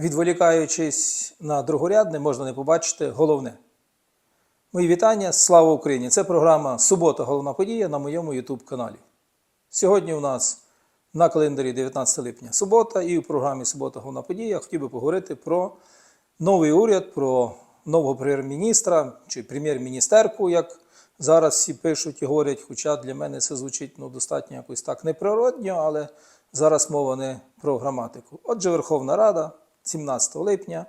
відволікаючись на другорядне, можна не побачити головне. Мої вітання, слава Україні! Це програма Субота, головна подія на моєму YouTube каналі. Сьогодні у нас на календарі 19 липня субота, і у програмі Субота, головна подія хотів би поговорити про новий уряд, про нового прем'єр-міністра чи прем'єр-міністерку, як зараз всі пишуть і говорять. Хоча для мене це звучить ну, достатньо якось так неприродньо, але зараз мова не про граматику. Отже, Верховна Рада 17 липня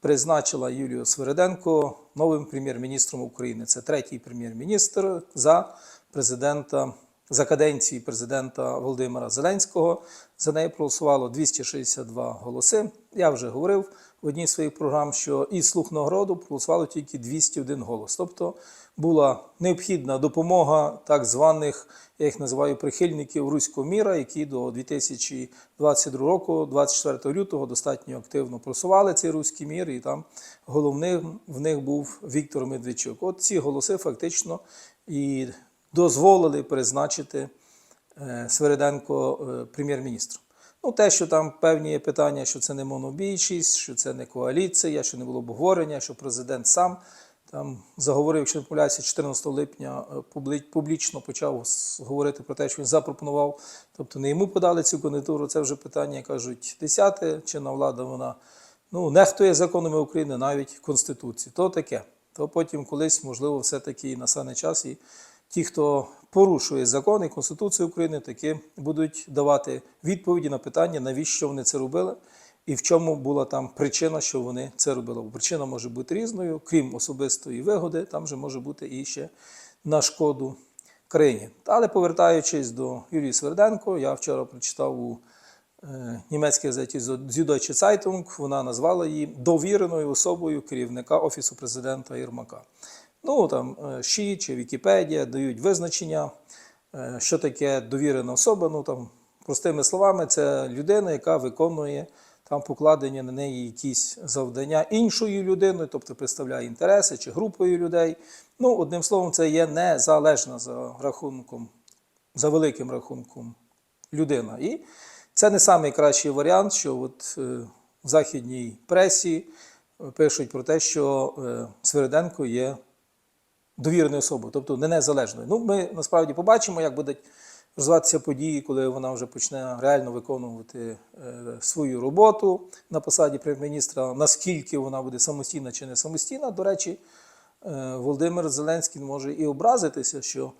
призначила Юлію Свириденко новим прем'єр-міністром України. Це третій прем'єр-міністр за президента. За каденції президента Володимира Зеленського за неї проголосувало 262 голоси. Я вже говорив в одній з своїх програм, що із слух народу проголосувало тільки 201 голос. Тобто була необхідна допомога так званих, я їх називаю прихильників руського міра, які до 2022 року, 24 лютого, достатньо активно просували цей руський мір, і там головним в них був Віктор Медведчук. От ці голоси фактично і дозволили призначити е, Свириденко е, прем'єр-міністром. Ну, те, що там певні є питання, що це не монобільшість, що це не коаліція, що не було обговорення, що президент сам там заговорив, якщо не помиляюся, 14 липня е, публічно почав говорити про те, що він запропонував, тобто не йому подали цю кандидатуру, це вже питання, кажуть, десяте, чинна влада вона ну, нехтує законами України, навіть Конституції. То таке. То потім колись, можливо, все-таки настане час, і ті, хто порушує закон і Конституцію України, таки будуть давати відповіді на питання, навіщо вони це робили, і в чому була там причина, що вони це робили. Бо причина може бути різною, крім особистої вигоди, там же може бути і ще на шкоду країні. Але повертаючись до Юрії Сверденко, я вчора прочитав у е, німецькій газеті Süddeutsche Zeitung, вона назвала її довіреною особою керівника Офісу президента Єрмака. Ну там е, ШІ чи Вікіпедія дають визначення, е, що таке довірена особа. Ну там, простими словами, це людина, яка виконує там покладені на неї якісь завдання іншою людиною, тобто представляє інтереси чи групою людей. Ну, одним словом, це є незалежна за рахунком, за великим рахунком людина. І це не найкращий варіант, що от, е, в західній пресі е, пишуть про те, що е, Свириденко є довіреною особою, тобто не незалежною. Ну, ми насправді побачимо, як будуть розвиватися події, коли вона вже почне реально виконувати е, свою роботу на посаді прем'єр-міністра, наскільки вона буде самостійна чи не самостійна. До речі, е, Володимир Зеленський може і образитися, що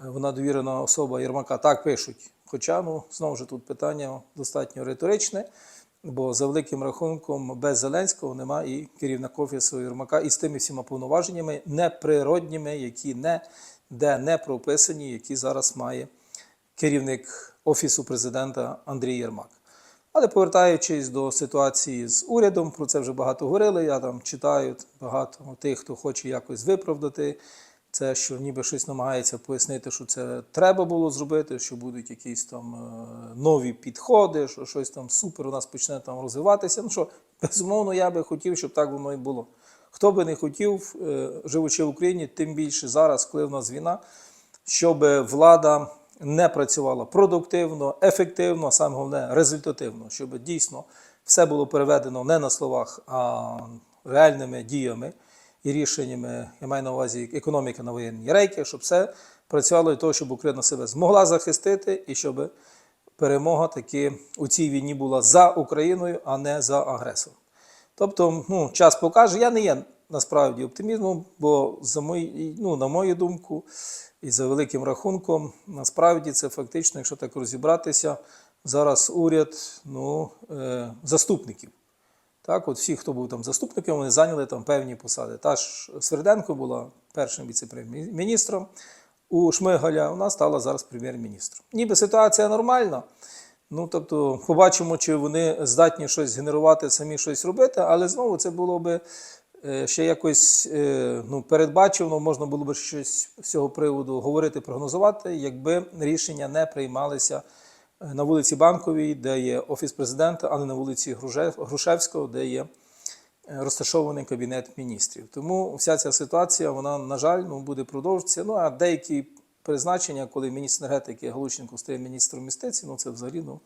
е, вона довірена особа Єрмака. Так пишуть. Хоча, ну, знову ж тут питання достатньо риторичне, бо за великим рахунком без Зеленського немає і керівника офісу Єрмака із тими всіма повноваженнями неприродніми, які не, де не прописані, які зараз має керівник Офісу президента Андрій Єрмак. Але повертаючись до ситуації з урядом, про це вже багато говорили. Я там читаю багато тих, хто хоче якось виправдати це, що ніби щось намагається пояснити, що це треба було зробити, що будуть якісь там е, нові підходи, що щось там супер у нас почне там розвиватися. Ну що, безумовно, я би хотів, щоб так воно і було. Хто би не хотів, е, живучи в Україні, тим більше зараз, коли в нас війна, щоб влада не працювала продуктивно, ефективно, а саме головне результативно, щоб дійсно все було переведено не на словах, а реальними діями і рішеннями, я маю на увазі економіка на воєнні рейки, щоб все працювало для того, щоб Україна себе змогла захистити і щоб перемога таки у цій війні була за Україною, а не за агресором. Тобто, ну, час покаже, я не є насправді оптимізмом, бо за мої, ну, на мою думку, і за великим рахунком, насправді це фактично, якщо так розібратися, зараз уряд ну, е, заступників. Так, от всі, хто був там заступником, вони зайняли там певні посади. Та ж Сверденко була першим віце-прем'єр-міністром у Шмигаля, вона стала зараз прем'єр-міністром. Ніби ситуація нормальна. Ну, тобто, побачимо, чи вони здатні щось генерувати, самі щось робити, але знову це було би е, ще якось е, ну, передбачено, можна було б щось з цього приводу говорити, прогнозувати, якби рішення не приймалися на вулиці Банковій, де є офіс президента, а не на вулиці Грушевського, де є е, розташований кабінет міністрів. Тому вся ця ситуація, вона, на жаль, ну, буде продовжуватися. Ну а деякі призначення, коли міністр енергетики Галущенко стає міністром юстиції, ну це взагалі, ну,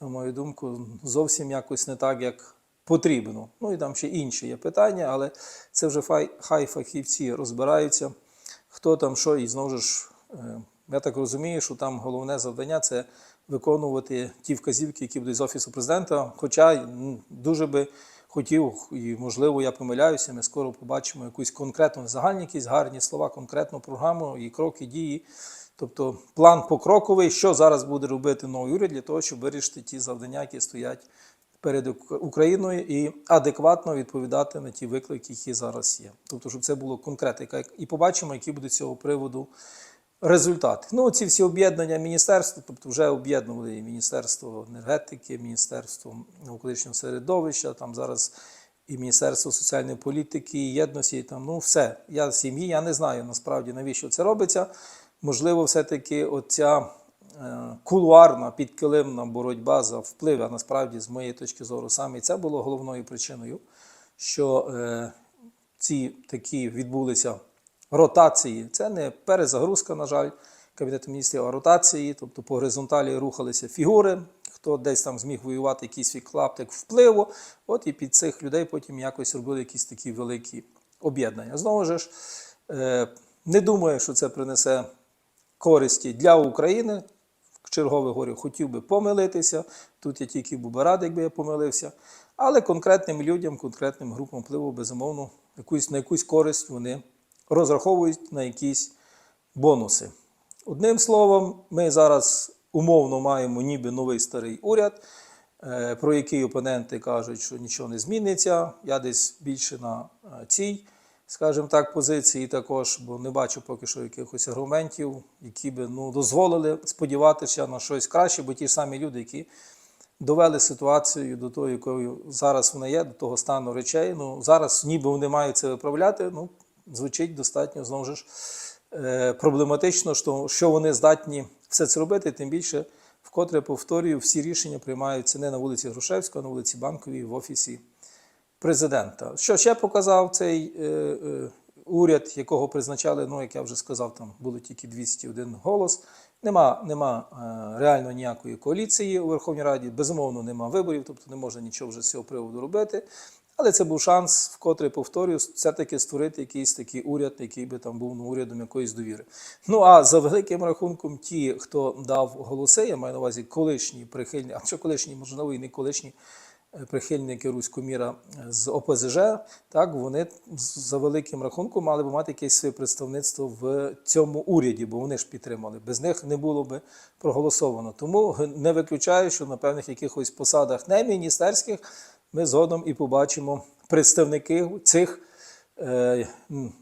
на мою думку, зовсім якось не так, як потрібно. Ну і там ще інші є питання, але це вже хай фахівці розбираються, хто там що, і знову ж, е, я так розумію, що там головне завдання це виконувати ті вказівки, які будуть з Офісу президента. Хоча дуже би хотів, і можливо, я помиляюся, ми скоро побачимо якусь конкретну загальні, якісь гарні слова, конкретну програму і кроки дії. Тобто план покроковий, що зараз буде робити новий уряд для того, щоб вирішити ті завдання, які стоять перед Україною, і адекватно відповідати на ті виклики, які зараз є. Тобто, щоб це було конкретика. І побачимо, які будуть цього приводу результати. Ну, ці всі об'єднання міністерств, тобто вже об'єднували і Міністерство енергетики, Міністерство навколишнього середовища, там зараз і Міністерство соціальної політики, і єдності, і там, ну все. Я сім'ї, я не знаю насправді навіщо це робиться. Можливо, все-таки оця е, кулуарна підкилимна боротьба за вплив, а насправді, з моєї точки зору, саме це було головною причиною, що е, ці такі відбулися ротації. Це не перезагрузка, на жаль, Кабінету міністрів, а ротації, тобто по горизонталі рухалися фігури. Хто десь там зміг воювати якийсь свій клаптик впливу, от і під цих людей потім якось робили якісь такі великі об'єднання. Знову ж, е, не думаю, що це принесе користі для України. Чергове говорю, хотів би помилитися. Тут я тільки був би радий, якби я помилився. Але конкретним людям, конкретним групам впливу, безумовно, якусь, на якусь користь вони розраховують на якісь бонуси. Одним словом, ми зараз умовно маємо ніби новий старий уряд, е, про який опоненти кажуть, що нічого не зміниться. Я десь більше на е, цій, скажімо так, позиції також, бо не бачу поки що якихось аргументів, які би ну, дозволили сподіватися на щось краще, бо ті ж самі люди, які довели ситуацію до того, якою зараз вона є, до того стану речей. Ну, зараз ніби вони мають це виправляти. Ну, звучить достатньо знову ж е, проблематично, що, вони здатні все це робити, тим більше, вкотре повторюю, всі рішення приймаються не на вулиці Грушевського, а на вулиці Банковій в офісі президента. Що ще показав цей е, е, уряд, якого призначали, ну, як я вже сказав, там було тільки 201 голос. Нема, нема е, реально ніякої коаліції у Верховній Раді, безумовно, нема виборів, тобто не можна нічого вже з цього приводу робити. Але це був шанс, вкотре повторюю, все-таки створити якийсь такий уряд, який би там був ну, урядом якоїсь довіри. Ну а за великим рахунком, ті, хто дав голоси, я маю на увазі колишні прихильні, а що колишні, можливо, і не колишні е, прихильники руського міра з ОПЗЖ, так вони за великим рахунком мали б мати якесь своє представництво в цьому уряді, бо вони ж підтримали. Без них не було би проголосовано. Тому не виключаю, що на певних якихось посадах не міністерських ми згодом і побачимо представників цих е,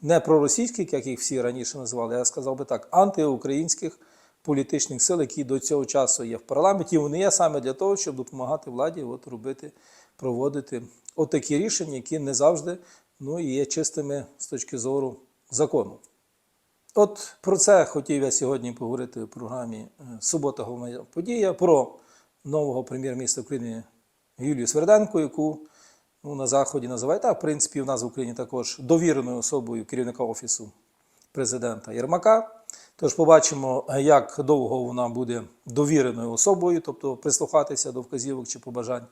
не проросійських, як їх всі раніше називали, я сказав би так, антиукраїнських політичних сил, які до цього часу є в парламенті. Вони є саме для того, щоб допомагати владі от, робити, проводити отакі рішення, які не завжди ну, є чистими з точки зору закону. От про це хотів я сьогодні поговорити в програмі е, Субота головна подія про нового прем'єр-міністра України Юлію Сверденко, яку ну, на Заході називають, а в принципі в нас в Україні також довіреною особою керівника Офісу президента Єрмака. Тож побачимо, як довго вона буде довіреною особою, тобто прислухатися до вказівок чи побажань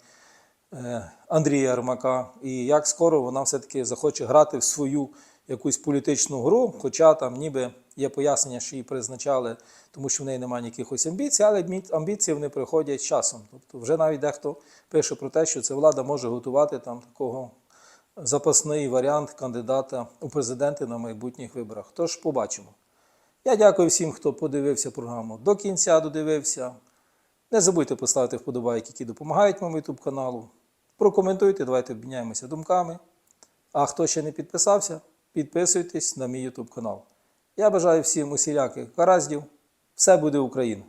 е, Андрія Єрмака, і як скоро вона все-таки захоче грати в свою якусь політичну гру, хоча там ніби є пояснення, що її призначали, тому що в неї немає якихось амбіцій, але амбіції вони приходять з часом. Тобто вже навіть дехто пише про те, що ця влада може готувати там такого запасний варіант кандидата у президенти на майбутніх виборах. Тож побачимо. Я дякую всім, хто подивився програму до кінця, додивився. Не забудьте поставити вподобайки, які допомагають моєму YouTube каналу. Прокоментуйте, давайте обміняємося думками. А хто ще не підписався, підписуйтесь на мій YouTube канал. Я бажаю всім усіляких гараздів. Все буде Україна!